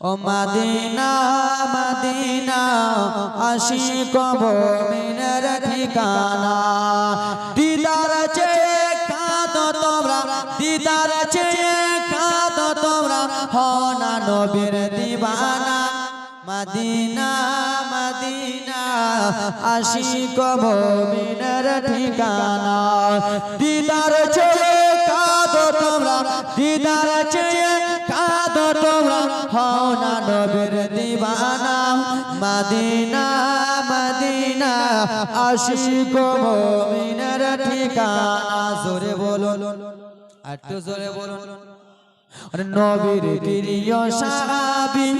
ও মাদিনা মাদিনা, আশিক মিনের ঠিকানা। দিদার চেয়ে কাঁদো তোমরা, দিদার চেয়ে কাঁদো তোমরা, হনা নবীর দিবানা। মদিনা মদিনা, আশিক মিনের ঠিকানা। দিদার চেয়ে কাঁদো তোমরা, দিদার হও নবীর দিবানা, মদিনা মদিনা, আশিক মিনের ঠিকানা, জোরে বলুন। একটু জোরে বলুন। নবীর প্রিয় সাহাবী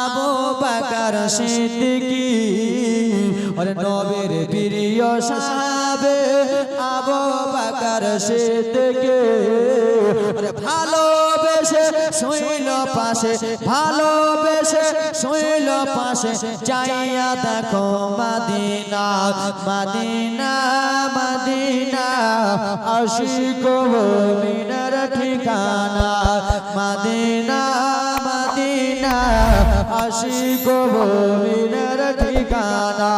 আবু বকর সিদ্দিকী। নবীর প্রিয় সাহাবে আবু বকর ভালোবেসে শুইল পাশে, ভালোবেসে শুইল পাশে চাইয়া দেখো মদিনা মদিনা মদিনা, আশিক মিনার ঠিকানা, মদিনা মদিনা, আশিক মিনার ঠিকানা।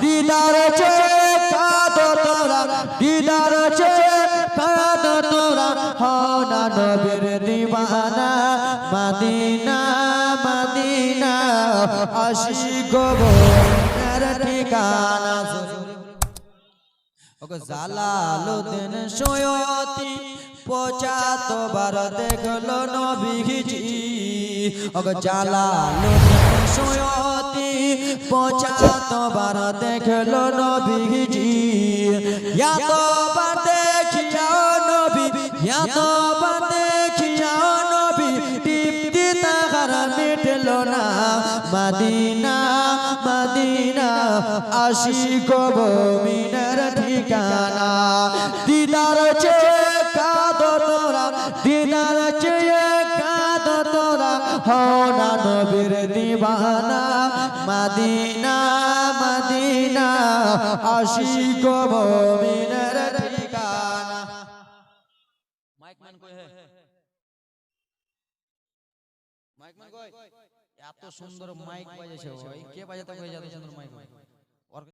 দিদার চেয়ে কাঁদো তোরা, দিদার কাঁদো তোরা, হও না নবীর দিবানা মদিনা মদিনা, আশিক ঠিকানা জালালুদ্দিন সৈয়তি পঁচাত্তর দেখল নবীজি। ওকে জালালুদ্দিন সৈয়তি পঁচাত্তর দেখল নবীজি। এতবার মদিনা মদিনা, আশিক মিনার ঠিকানা। দিদার চেয়ে কাঁদো তোরা, দিদার চেয়ে কাঁদো তোরা, হও নবীর দিবানা। মদিনা মদিনা, আশিক মিনার ঠিকানা। মাইক ম্যান কই হে? মাইক ম্যান কই? এত সুন্দর মাইক বাজেছে ভাই। কে বাজাতে কই এত সুন্দর মাইক